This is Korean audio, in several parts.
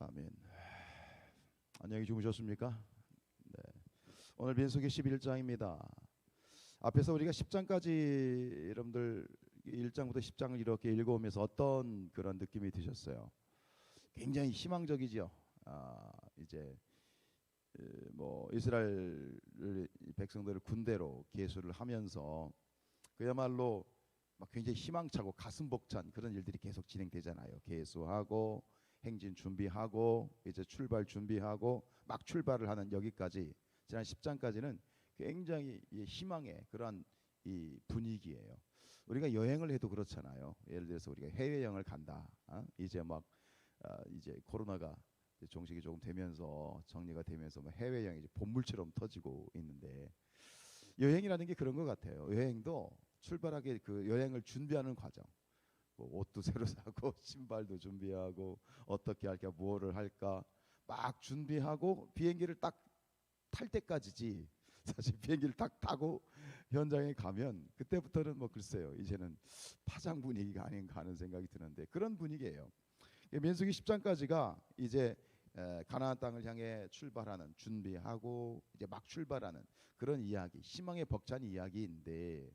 아멘. 안녕히 주무셨습니까? 네. 오늘 민수기 11장입니다. 앞에서 우리가 10장까지 여러분들 1장부터 10장을 이렇게 읽어오면서 어떤 그런 느낌이 드셨어요? 굉장히 희망적이죠. 아, 이제 에, 뭐 이스라엘 백성들을 군대로 계수를 하면서 그야말로 막 굉장히 희망차고 가슴 벅찬 그런 일들이 계속 진행되잖아요. 계수하고 행진 준비하고 이제 출발 준비하고 막 출발을 하는 여기까지 지난 10장까지는 굉장히 이 희망의 그러한 이 분위기예요. 우리가 여행을 해도 그렇잖아요. 예를 들어서 우리가 해외 여행을 간다. 어? 이제 막 어, 이제 코로나가 종식이 조금 되면서 정리가 되면서 뭐 해외 여행이 이제 본물처럼 터지고 있는데 여행이라는 게 그런 것 같아요. 여행도 출발하게 그 여행을 준비하는 과정. 뭐 옷도 새로 사고 신발도 준비하고 어떻게 할까 뭐를 할까 막 준비하고 비행기를 딱 탈 때까지지 사실 비행기를 딱 타고 현장에 가면 그때부터는 뭐 글쎄요 이제는 파장 분위기가 아닌가 하는 생각이 드는데 그런 분위기예요. 민수기 10장까지가 이제 에, 가나안 땅을 향해 출발하는 준비하고 이제 막 출발하는 그런 이야기, 희망의 벅찬 이야기인데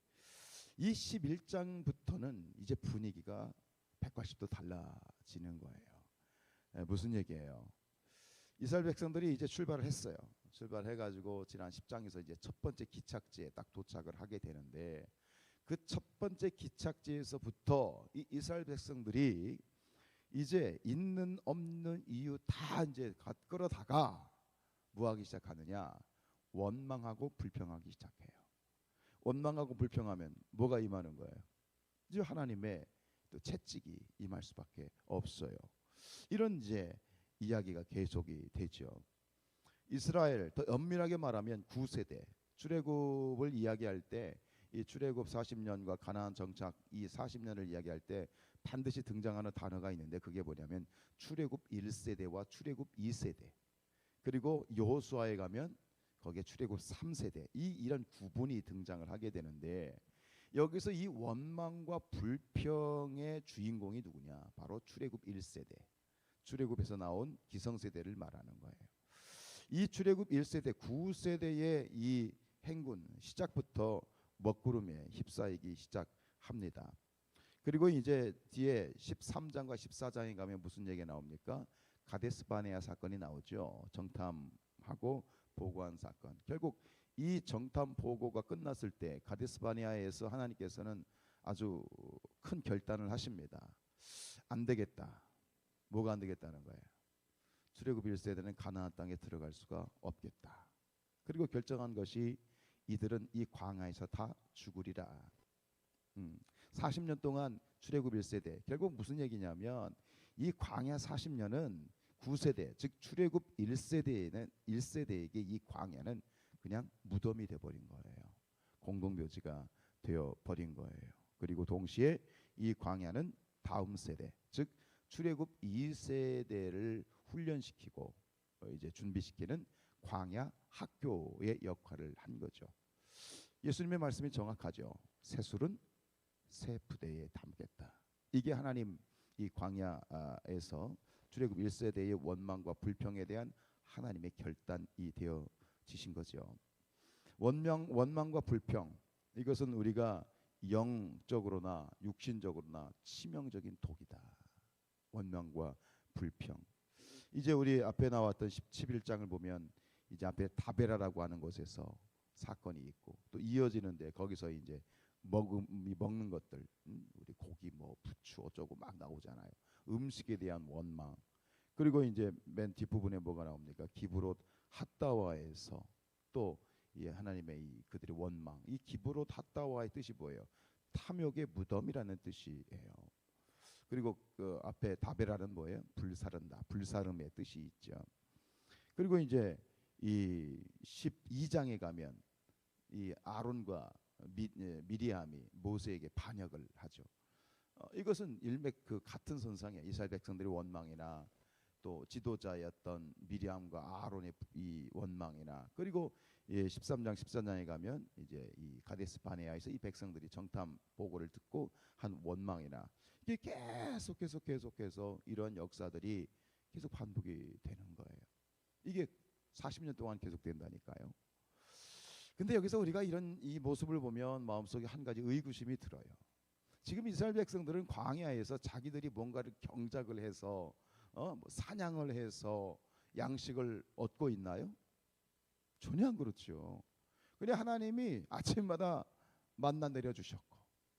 이 11장부터는 이제 분위기가 180도 달라지는 거예요. 에, 무슨 얘기예요? 이스라엘 백성들이 이제 출발을 했어요. 출발해 가지고 지난 10장에서 이제 첫 번째 기착지에 딱 도착을 하게 되는데 그 첫 번째 기착지에서부터 이 이스라엘 백성들이 이제 있는 없는 이유 다 이제 갓 끌어다가 뭐 하기 시작하느냐? 원망하고 불평하기 시작해요. 원망하고 불평하면 뭐가 임하는 거예요? 이제 하나님의 또 채찍이 임할 수밖에 없어요. 이런 이제 이야기가 계속이 되죠. 이스라엘 더 엄밀하게 말하면 9세대 출애굽을 이야기할 때 이 출애굽 40년과 가나안 정착 이 40년을 이야기할 때 반드시 등장하는 단어가 있는데 그게 뭐냐면 출애굽 1세대와 출애굽 2세대 그리고 여호수아에 가면 거기에 출애굽 3세대 이 이런 구분이 등장을 하게 되는데 여기서 이 원망과 불평의 주인공이 누구냐 바로 출애굽 1세대 출애굽에서 나온 기성세대를 말하는 거예요. 이 출애굽 1세대 9세대의 이 행군 시작부터 먹구름에 휩싸이기 시작합니다. 그리고 이제 뒤에 13장과 14장에 가면 무슨 얘기가 나옵니까? 가데스 바네아 사건이 나오죠. 정탐하고 보고한 사건. 결국 이 정탐 보고가 끝났을 때 가데스 바네아에서 하나님께서는 아주 큰 결단을 하십니다. 안 되겠다. 뭐가 안 되겠다는 거예요. 출애굽 1세대는 가나안 땅에 들어갈 수가 없겠다. 그리고 결정한 것이 이들은 이 광야에서 다 죽으리라. 음, 40년 동안 출애굽 1세대 결국 무슨 얘기냐면 이 광야 40년은 9세대 즉 출애굽 1세대에는 1세대에게 이 광야는 그냥 무덤이 돼 버린 거예요. 공동묘지가 되어 버린 거예요. 그리고 동시에 이 광야는 다음 세대 즉 출애굽 2세대를 훈련시키고 어, 이제 준비시키는 광야 학교의 역할을 한 거죠. 예수님의 말씀이 정확하죠. 새술은 새 부대에 담겠다. 이게 하나님 이 광야에서 출애굽 1세대의 원망과 불평에 대한 하나님의 결단이 되어지신 거죠. 원명 원망과 불평 이것은 우리가 영적으로나 육신적으로나 치명적인 독이다. 원망과 불평. 이제 우리 앞에 나왔던 11장을 보면 이제 앞에 다베라라고 하는 곳에서 사건이 있고 또 이어지는데 거기서 이제 먹음 먹는 것들 음, 우리 고기 뭐 부추 어쩌고 막 나오잖아요. 음식에 대한 원망. 그리고 이제 맨 뒷부분에 뭐가 나옵니까? 기브롯 핫다와에서 또이 하나님의 이 그들의 원망. 이 기브롯 핫다와의 뜻이 뭐예요? 탐욕의 무덤이라는 뜻이에요. 그리고 그 앞에 다베라는 뭐예요? 불사른다. 불사름의 뜻이 있죠. 그리고 이제 이 12장에 가면 이 아론과 미, 예, 미리암이 모세에게 반역을 하죠. 어, 이것은 일맥 그 같은 선상이에요. 이스라엘 백성들의 원망이나 또 지도자였던 미리암과 아론의 이 원망이나 그리고 예, 13장 14장에 가면 이제 이 가데스 바네아에서 이 백성들이 정탐 보고를 듣고 한 원망이나 이게 계속 계속 계속해서 이런 역사들이 계속 반복이 되는 거예요. 이게 40년 동안 계속된다니까요. 근데 여기서 우리가 이런 이 모습을 보면 마음속에 한 가지 의구심이 들어요. 지금 이스라엘 백성들은 광야에서 자기들이 뭔가를 경작을 해서 어, 뭐 사냥을 해서 양식을 얻고 있나요? 전혀 안 그렇죠. 그냥 하나님이 아침마다 만나 내려 주셨고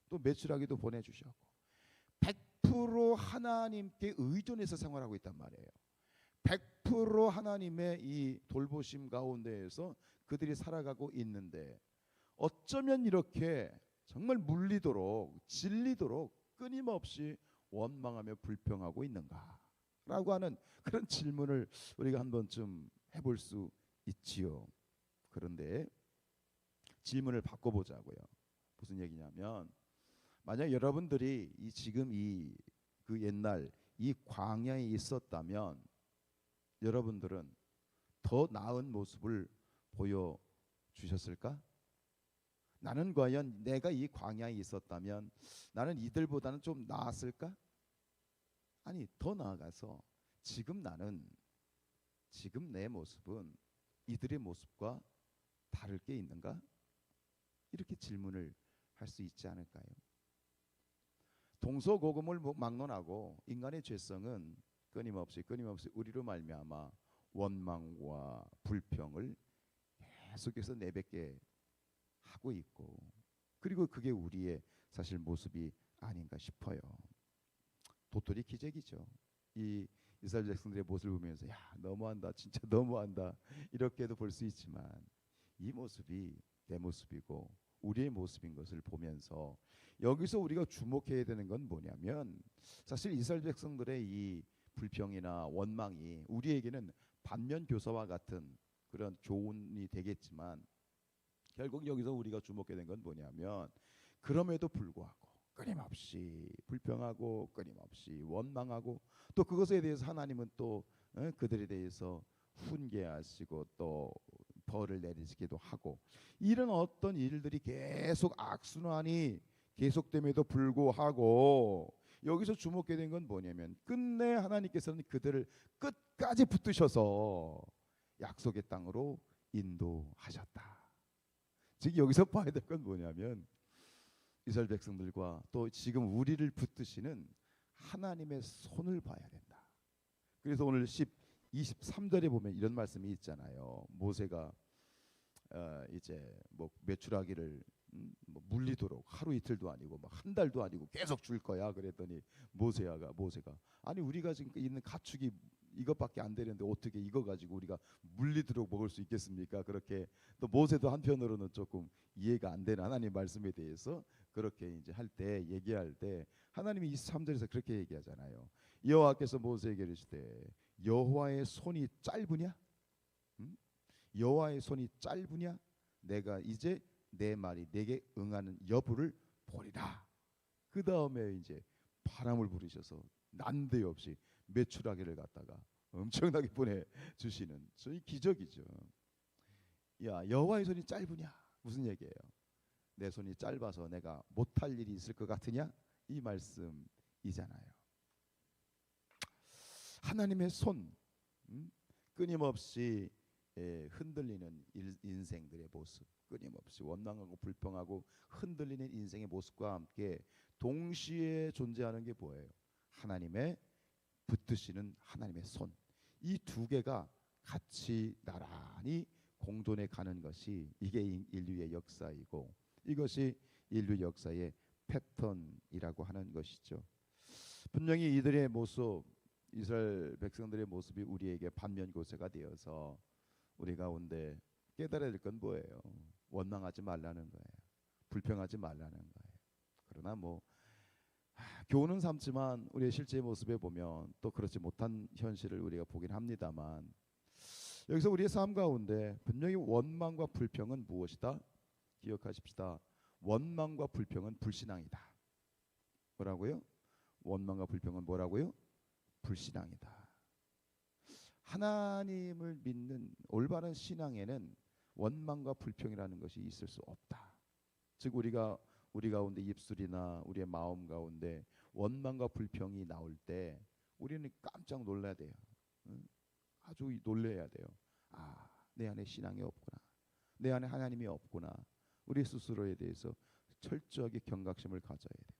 또 매출하기도 보내 주셨고 100% 하나님께 의존해서 생활하고 있단 말이에요. 100% 하나님의 이 돌보심 가운데에서 그들이 살아가고 있는데 어쩌면 이렇게 정말 물리도록 질리도록 끊임없이 원망하며 불평하고 있는가 라고 하는 그런 질문을 우리가 한 번쯤 해볼 수 있지요. 그런데 질문을 바꿔보자고요. 무슨 얘기냐면 만약 여러분들이 이 지금 이 그 옛날 이 광야에 있었다면 여러분들은 더 나은 모습을 보여 주셨을까? 나는 과연 내가 이 광야에 있었다면 나는 이들보다는 좀 나았을까? 아니 더 나아가서 지금 나는 지금 내 모습은 이들의 모습과 다를 게 있는가? 이렇게 질문을 할 수 있지 않을까요? 동서고금을 뭐 막론하고 인간의 죄성은 끊임없이 끊임없이 우리로 말미암아 원망과 불평을 계속해서 내뱉게 하고 있고 그리고 그게 우리의 사실 모습이 아닌가 싶어요. 도토리 기적이죠. 이 이스라엘 백성들의 모습을 보면서 야 너무한다 진짜 너무한다 이렇게도 볼 수 있지만 이 모습이 내 모습이고 우리의 모습인 것을 보면서 여기서 우리가 주목해야 되는 건 뭐냐면 사실 이스라엘 백성들의 이 불평이나 원망이 우리에게는 반면 교사와 같은 그런 교훈이 되겠지만 결국 여기서 우리가 주목해야 되는 건 뭐냐면 그럼에도 불구하고 끊임없이 불평하고 끊임없이 원망하고 또 그것에 대해서 하나님은 또 어, 그들에 대해서 훈계하시고 또 벌을 내리시기도 하고 이런 어떤 일들이 계속 악순환이 계속됨에도 불구하고 여기서 주목해야 되는 건 뭐냐면 끝내 하나님께서는 그들을 끝까지 붙드셔서 약속의 땅으로 인도하셨다. 즉 여기서 봐야 될 건 뭐냐면 이스라엘 백성들과 또 지금 우리를 붙드시는 하나님의 손을 봐야 된다. 그래서 오늘 10 23절에 보면 이런 말씀이 있잖아요. 모세가 어, 이제 뭐 매출하기를 음, 뭐 물리도록 하루 이틀도 아니고 뭐한 달도 아니고 계속 줄 거야. 그랬더니 모세야가 모세가 아니 우리가 지금 있는 가축이 이것밖에 안 되는데 어떻게 이거 가지고 우리가 물리도록 먹을 수 있겠습니까? 그렇게 또 모세도 한편으로는 조금 이해가 안 되는 하나님 말씀에 대해서 그렇게 이제 할 때 얘기할 때 하나님이 23절에서 그렇게 얘기하잖아요. 여호와께서 모세에게 이르시되 여호와의 손이 짧으냐? 음? 여호와의 손이 짧으냐? 내가 이제 내 말이 내게 응하는 여부를 보리라. 그 다음에 이제 바람을 부르셔서 난데없이 매출하기를 갖다가 엄청나게 보내 주시는 저희 기적이죠. 야 여호와의 손이 짧으냐? 무슨 얘기예요? 내 손이 짧아서 내가 못할 일이 있을 것 같으냐? 이 말씀이잖아요. 하나님의 손 음? 끊임없이 예, 흔들리는 일, 인생들의 모습 끊임없이 원망하고 불평하고 흔들리는 인생의 모습과 함께 동시에 존재하는 게 뭐예요? 하나님의 붙드시는 하나님의 손. 이 두 개가 같이 나란히 공존해 가는 것이 이게 인류의 역사이고 이것이 인류 역사의 패턴이라고 하는 것이죠. 분명히 이들의 모습, 이스라엘 백성들의 모습이 우리에게 반면교사가 되어서 우리 가운데 깨달아야 될 건 뭐예요? 원망하지 말라는 거예요. 불평하지 말라는 거예요. 그러나 뭐 하, 교훈은 삼지만 우리의 실제 모습에 보면 또 그렇지 못한 현실을 우리가 보긴 합니다만 여기서 우리의 삶 가운데 분명히 원망과 불평은 무엇이다? 기억하십시다. 원망과 불평은 불신앙이다. 뭐라고요? 원망과 불평은 뭐라고요? 불신앙이다. 하나님을 믿는 올바른 신앙에는 원망과 불평이라는 것이 있을 수 없다. 즉 우리가 우리 가운데 입술이나 우리의 마음 가운데 원망과 불평이 나올 때 우리는 깜짝 놀라야 돼요. 응? 아주 이- 놀래야 돼요. 아, 내 안에 신앙이 없구나. 내 안에 하나님이 없구나. 우리 스스로에 대해서 철저하게 경각심을 가져야 돼요.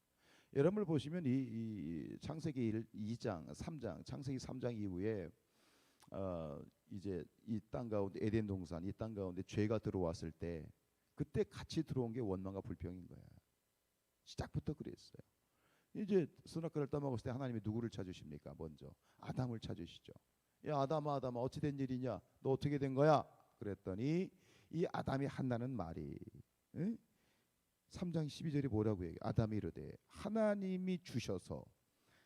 여러분을 보시면 이, 이 창세기 1, 2장, 3장, 창세기 3장 이후에 어, 이제 이 땅 가운데 에덴 동산 이 땅 가운데 죄가 들어왔을 때 그때 같이 들어온 게 원망과 불평인 거야. 시작부터 그랬어요. 이제 선악과를 따먹었을 때 하나님이 누구를 찾으십니까? 먼저 아담을 찾으시죠. 야 아담아 아담아 어찌 된 일이냐? 너 어떻게 된 거야? 그랬더니 이 아담이 한다는 말이 응? 3장 12절이 뭐라고 얘기해? 아담이 이르되 하나님이 주셔서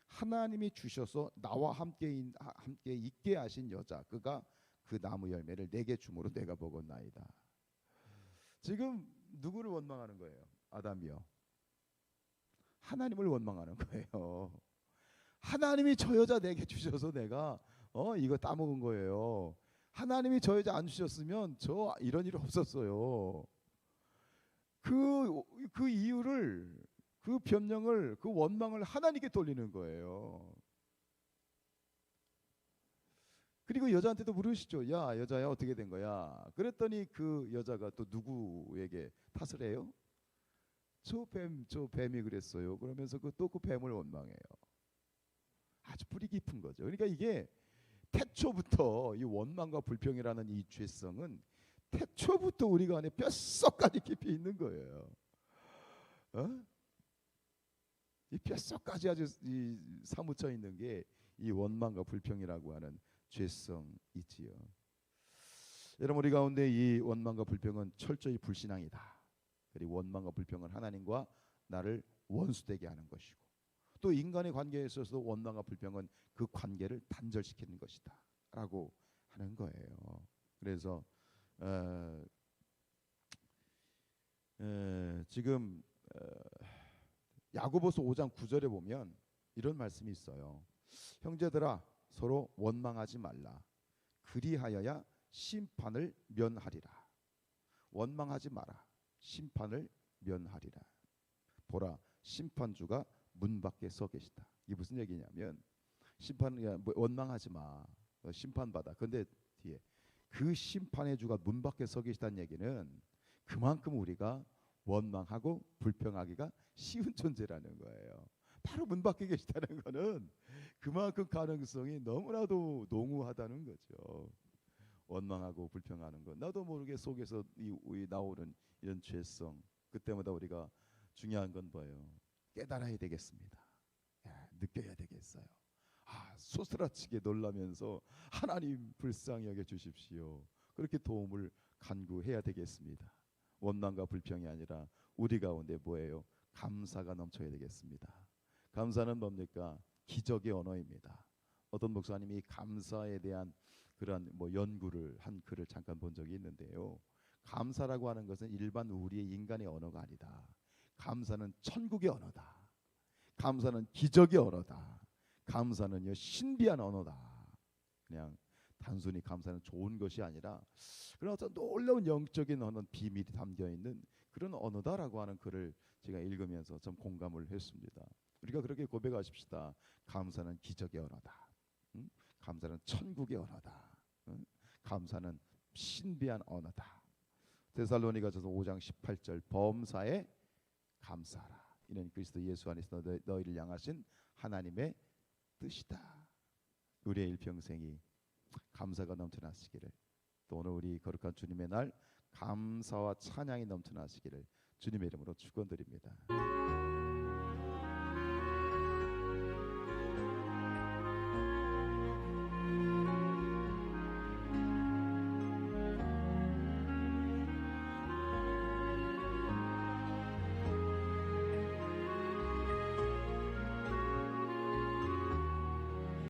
하나님이 주셔서 나와 함께 인- 하- 함께 있게 하신 여자 그가 그 나무 열매를 내게 주므로 내가 먹었나이다. 지금 누구를 원망하는 거예요? 아담이요. 하나님을 원망하는 거예요. 하나님이 저 여자 내게 주셔서 내가 어 이거 따먹은 거예요. 하나님이 저 여자 안 주셨으면 저 이런 일 없었어요. 그 그 이유를 그 변명을 그 원망을 하나님께 돌리는 거예요. 그리고 여자한테도 물으시죠. 야 여자야 어떻게 된 거야? 그랬더니 그 여자가 또 누구에게 탓을 해요? 저 뱀, 저 뱀이 그랬어요. 그러면서 그 또 그 뱀을 원망해요. 아주 뿌리 깊은 거죠. 그러니까 이게 태초부터 이 원망과 불평이라는 이 죄성은 태초부터 우리가 안에 뼛속까지 깊이 있는 거예요. 어? 이 뼛속까지 아주 이 사무쳐 있는 게 이 원망과 불평이라고 하는 죄성이지요. 여러분 우리 가운데 이 원망과 불평은 철저히 불신앙이다. 그리고 원망과 불평은 하나님과 나를 원수되게 하는 것이고 또 인간의 관계에 있어서 원망과 불평은 그 관계를 단절시키는 것이다 라고 하는 거예요. 그래서 어, 에, 지금 어, 야고보서 5장 9절에 보면 이런 말씀이 있어요. 형제들아 서로 원망하지 말라. 그리하여야 심판을 면하리라. 원망하지 마라. 심판을 면하리라. 보라 심판주가 문 밖에 서 계시다. 이게 무슨 얘기냐면 심판 야, 뭐 원망하지 마. 어, 심판받아. 근데 뒤에 그 심판의 주가 문 밖에 서 계시다는 얘기는 그만큼 우리가 원망하고 불평하기가 쉬운 존재라는 거예요. 바로 문 밖에 계시다는 거는 그만큼 가능성이 너무나도 농후하다는 거죠. 원망하고 불평하는 것. 나도 모르게 속에서 이, 이 나오는 이런 죄성. 그때마다 우리가 중요한 건 뭐예요? 깨달아야 되겠습니다. 야, 느껴야 되겠어요. 아, 소스라치게 놀라면서 하나님 불쌍히 여겨 주십시오. 그렇게 도움을 간구해야 되겠습니다. 원망과 불평이 아니라 우리 가운데 뭐예요? 감사가 넘쳐야 되겠습니다. 감사는 뭡니까? 기적의 언어입니다. 어떤 목사님이 감사에 대한 그러한 뭐 연구를 한 글을 잠깐 본 적이 있는데요. 감사라고 하는 것은 일반 우리의 인간의 언어가 아니다. 감사는 천국의 언어다. 감사는 기적의 언어다. 감사는요 신비한 언어다. 그냥 단순히 감사는 좋은 것이 아니라 그런 어떤 놀라운 영적인 어떤 비밀이 담겨 있는 그런 언어다라고 하는 글을 제가 읽으면서 좀 공감을 했습니다. 우리가 그렇게 고백하십시다. 감사는 기적의 언어다. 응? 감사는 천국의 언어다. 응? 감사는 신비한 언어다. 데살로니가전서 5장 18절 범사에 감사하라. 이는 그리스도 예수 안에서 너, 너희를 향하신 하나님의 뜻이다. 우리의 일평생이 감사가 넘쳐나시기를 또 오늘 우리 거룩한 주님의 날 감사와 찬양이 넘쳐나시기를 주님의 이름으로 축원드립니다.